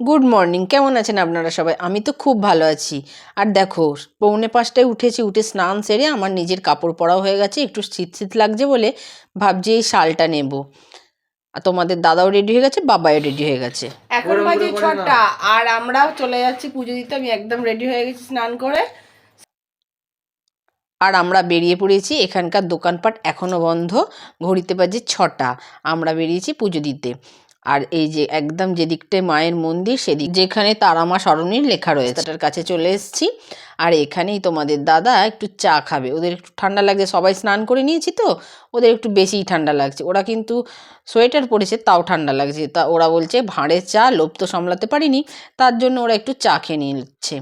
Good morning কেমন আছেন আপনারা সবাই? আমি তো খুব ভালো আছি। আর দেখো পৌনে পাঁচটায় উঠেছি উঠে স্নান সেরে আমার নিজের কাপড় পরাও হয়ে গেছে একটু শীত শীত লাগছে বলে ভাবছি এই শালটা নেব। আর তোমাদের দাদাও রেডি হয়ে গেছে বাবাও রেডি হয়ে গেছে। এখন বাজে। ছটা আর আমরাও চলে যাচ্ছি পুজো দিতে আমি একদম রেডি হয়ে গেছি স্নান করে। আর আমরা বেরিয়ে পড়েছি এখানকার দোকানপাট এখনও বন্ধ ঘড়িতে বাজে ছটা আমরা বেরিয়েছি পুজো দিতে। আর এই যে একদম যেদিকটায় মায়ের মন্দির, সেদিক যেখানে তারামা সরণির লেখা রয়েছে। তাটার কাছে চলে এসেছি। আর এখানেই তোমাদের দাদা একটু চা খাবে। ওদের একটু ঠান্ডা লাগছে। সবাই স্নান করে নিয়েছি তো। ওদের একটু বেশিই ঠান্ডা লাগছে। ওরা কিন্তু সোয়েটার পরেছে, তাও ঠান্ডা লাগছে। তা ওরা বলছে, ভাঁড়ের চা লোভ তো সামলাতে পারিনি। তার জন্য ওরা একটু চা খেয়ে নিচ্ছে।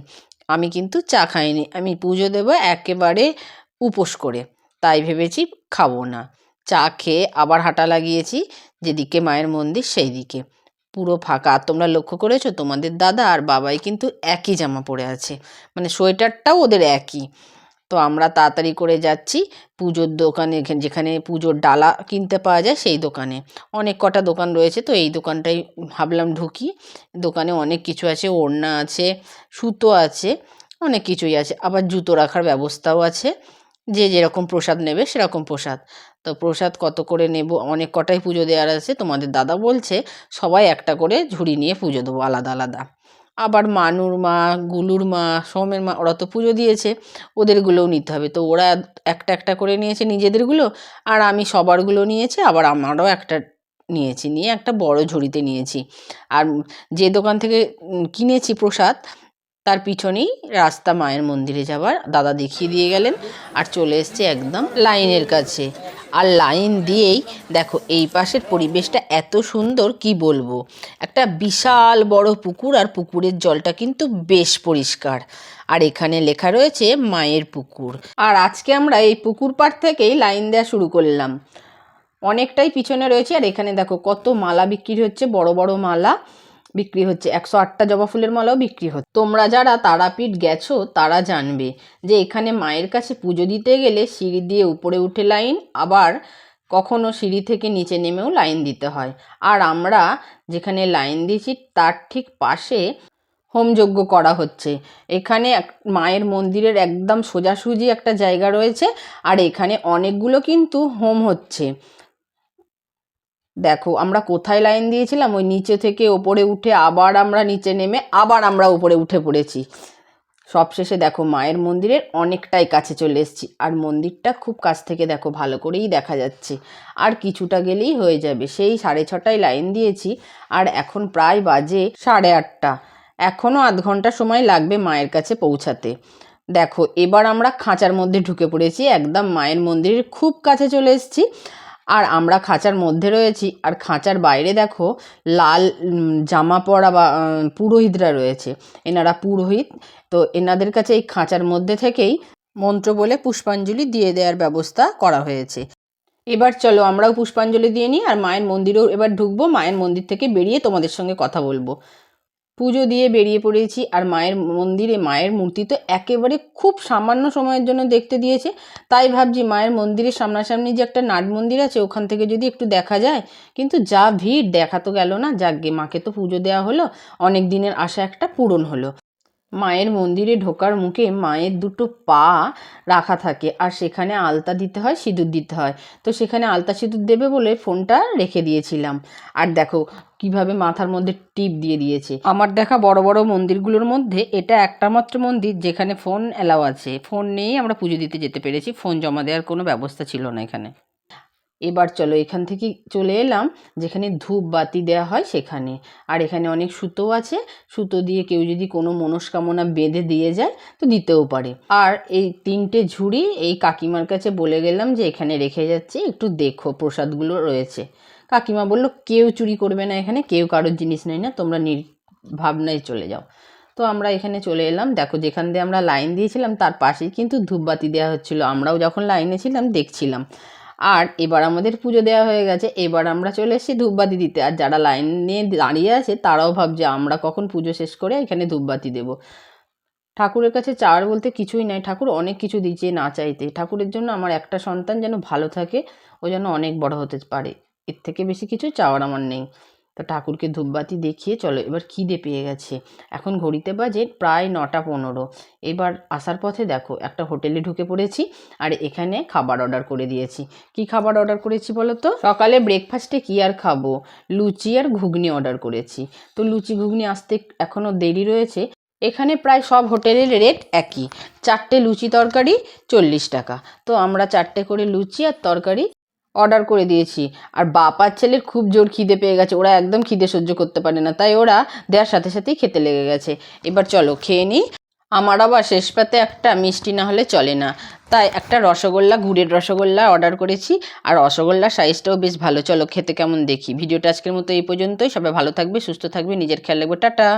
আমি কিন্তু চা খাইনি। আমি পুজো দেবো একেবারে উপোস করে। তাই ভেবেছি খাব না। চা খেয়ে আবার হাঁটা লাগিয়েছি। যেদিকে মায়ের মন্দির সেই দিকে পুরো ফাঁকা। আর তোমরা লক্ষ্য করেছ? তোমাদের দাদা আর বাবাই কিন্তু একই জামা পরে আছে। মানে সোয়েটারটাও ওদের একই। তো আমরা তাড়াতাড়ি করে যাচ্ছি পুজোর দোকানে যেখানে পুজোর ডালা কিনতে পাওয়া যায়, সেই দোকানে। অনেক কটা দোকান রয়েছে, তো এই দোকানটাই ভাবলাম ঢুকি। দোকানে অনেক কিছু আছে, ওড়না আছে, সুতো আছে, অনেক কিছুই আছে। আবার জুতো রাখার ব্যবস্থাও আছে। যে যেরকম প্রসাদ নেবে, সেরকম প্রসাদ। তো প্রসাদ কত করে নেব? অনেক কটাই পুজো দেওয়ার আছে। তোমাদের দাদা বলছে, সবাই একটা করে ঝুড়ি নিয়ে পুজো দেবো, আলাদা আলাদা। আবার মানুর মা, গুলুর মা, সোমের মা, ওরা তো পুজো দিয়েছে, ওদেরগুলোও নিতে হবে। তো ওরা একটা একটা করে নিয়েছে নিজেদেরগুলো, আর আমি সবারগুলো নিয়েছি, আবার আমারও একটা নিয়েছি, নিয়ে একটা বড় ঝুড়িতে নিয়েছি। আর যে দোকান থেকে কিনেছি প্রসাদ, তার পিছনেই রাস্তা মায়ের মন্দিরে যাবার দাদা দেখিয়ে দিয়ে গেলেন, আর চলে এসছে একদম লাইনের কাছে। আর লাইন দিয়েই দেখো এই পাশের পরিবেশটা এত সুন্দর, কি বলব? একটা বিশাল বড় পুকুর আর পুকুরের জলটা কিন্তু বেশ পরিষ্কার। আর এখানে লেখা রয়েছে মায়ের পুকুর। আর আজকে আমরা এই পুকুর পাড় থেকেই লাইন দেওয়া শুরু করলাম। অনেকটাই পিছনে রয়েছে আর এখানে দেখো কত মালা বিক্রি হচ্ছে, বড় বড় মালা। বিক্রি হচ্ছে। একশো আটটা জবা ফুলের মালাও বিক্রি হচ্ছে। তোমরা যারা তারাপীঠ গেছো, তারা জানবে যে এখানে মায়ের কাছে পুজো দিতে গেলে সিঁড়ি দিয়ে উপরে উঠে লাইন, আবার কখনো সিঁড়ি থেকে নিচে নেমেও লাইন দিতে হয়। আর আমরা যেখানে লাইন দিয়েছি, তার ঠিক পাশে হোমযজ্ঞ করা হচ্ছে। এখানে এক- মায়ের মন্দিরের একদম সোজাসুজি একটা জায়গা রয়েছে, আর এখানে অনেকগুলো কিন্তু হোম হচ্ছে। দেখো, আমরা কোথায় লাইন দিয়েছিলাম? ওই নিচে থেকে ওপরে উঠে আবার আমরা নিচে নেমে আবার আমরা উপরে উঠে পড়েছি। সবশেষে দেখো, মায়ের মন্দিরের অনেকটাই কাছে চলে এসেছি। আর মন্দিরটা খুব কাছ থেকে দেখো, ভালো করেই দেখা যাচ্ছে। আর কিছুটা গেলেই হয়ে যাবে। সেই সাড়ে ছটায় লাইন দিয়েছি, আর এখন প্রায় বাজে সাড়ে আটটা। এখনও আধ ঘণ্টা সময় লাগবে মায়ের কাছে পৌঁছাতে। দেখো, এবার আমরা খাঁচার মধ্যে ঢুকে পড়েছি। একদম মায়ের মন্দিরের খুব কাছে চলে এসেছি। আর আমরা খাঁচার মধ্যে রয়েছি। আর খাঁচার বাইরে দেখো লাল জামা পরা বা পুরোহিতরা রয়েছে। এনারা পুরোহিত। তো এনাদের কাছে এই খাঁচার মধ্যে থেকেই মন্ত্র বলে পুষ্পাঞ্জলি দিয়ে দেওয়ার ব্যবস্থা করা হয়েছে। এবার চলো আমরাও পুষ্পাঞ্জলি দিয়ে নিই। আর মায়ের মন্দিরেও এবার ঢুকবো। মায়ের মন্দির থেকে বেরিয়ে তোমাদের সঙ্গে কথা বলব। পুজো দিয়ে বেরিয়ে পড়েছি আর মায়ের মন্দিরে, মায়ের মূর্তি তো একেবারে খুব সামান্য সময়ের জন্য দেখতে দিয়েছে। তাই ভাবছি মায়ের মন্দিরের সামনাসামনি যে একটা নাট মন্দির আছে, ওখান থেকে যদি একটু দেখা যায়। কিন্তু যা ভিড়, দেখা তো গেল না। যাকগে মাকে তো পুজো দেওয়া হলো। অনেক দিনের আশা একটা পূরণ হলো। মায়ের মন্দিরে ঢোকার মুখে মায়ের দুটো পা রাখা থাকে আর সেখানে আলতা দিতে হয়, সিঁদুর দিতে হয়। তো সেখানে আলতা সিঁদুর দেবে বলে ফোনটা রেখে দিয়েছিলাম। আর দেখো কীভাবে মাথার মধ্যে টিপ দিয়ে দিয়েছে। আমার দেখা বড় বড় মন্দিরগুলোর মধ্যে এটা একটা মাত্র মন্দির যেখানে ফোন অ্যালাও আছে। ফোন নিয়েই আমরা পুজো দিতে যেতে পেরেছি, ফোন জমা দেওয়ার কোনো ব্যবস্থা ছিল না এখানে। এবার চলো এখান থেকে চলে এলাম, যেখানে ধূপ বাতি দেওয়া হয় সেখানে। আর এখানে অনেক সুতো আছে, সুতো দিয়ে কেউ যদি কোনো মনস্কামনা বেঁধে দিয়ে যায়, তো দিতেও পারে। আর এই তিনটে ঝুড়ি, এই কাকিমার কাছে বলে গেলাম যে এখানে রেখে যাচ্ছে, একটু দেখো, প্রসাদগুলো রয়েছে। কাকিমা বলল, কেউ চুরি করবে না এখানে, কেউ কারোর জিনিস নেয় না, তোমরা নির ভাবনায় চলে যাও। তো আমরা এখানে চলে এলাম। দেখো, যেখান দিয়ে আমরা লাইন দিয়েছিলাম, তার পাশেই কিন্তু ধূপবাতি দেওয়া হচ্ছিল। আমরাও যখন লাইনে ছিলাম, দেখছিলাম। আর এবার আমাদের পুজো দেওয়া হয়ে গেছে, এবার আমরা চলে এসেছি ধূপবাতি দিতে। আর যারা লাইন নিয়ে দাঁড়িয়ে আছে, তারাও ভাবছে আমরা কখন পুজো শেষ করে এখানে ধূপবাতি দেব। ঠাকুরের কাছে চাওয়ার বলতে কিছুই নাই। ঠাকুর অনেক কিছু দিচ্ছে না চাইতে। ঠাকুরের জন্য আমার একটা সন্তান যেন ভালো থাকে, ও যেন অনেক বড় হতে পারে। এর থেকে বেশি কিছু চাওয়ার আমার নেই। তো ঠাকুরকে ধূপবাতি দেখিয়ে চলো, এবার খিদে পেয়ে গেছে। এখন ঘড়িতে বাজে প্রায় নটা পনেরো। এবার আসার পথে দেখো, একটা হোটেলে ঢুকে পড়েছি আর এখানে খাবার অর্ডার করে দিয়েছি। কি খাবার অর্ডার করেছি বলো তো সকালে ব্রেকফাস্টে কি আর খাব? লুচি আর ঘুগনি অর্ডার করেছি। তো লুচি, ঘুগনি আসতে এখনও দেরি রয়েছে। এখানে প্রায় সব হোটেলের রেট একই। চারটে লুচি তরকারি চল্লিশ টাকা। তো আমরা চারটে করে লুচি আর তরকারি অর্ডার করে দিয়েছি। আর বাপ আর ছেলের খুব জোর খিদে পেয়ে গেছে, ওরা একদম খিদে সহ্য করতে পারে না, তাই ওরা দেওয়ার সাথে সাথেই খেতে লেগে গেছে। এবার চলো খেয়ে নিই। আমার আবার শেষ পাতে একটা মিষ্টি না হলে চলে না। তাই একটা রসগোল্লা, গুড়ের রসগোল্লা অর্ডার করেছি, আর রসগোল্লার সাইজটাও বেশ ভালো। চলো খেতে কেমন দেখি। ভিডিওটা আজকের মতো এই পর্যন্তই। সবাই ভালো থাকবে, সুস্থ থাকবে। নিজের খেয়াল রাখবে। টাটা!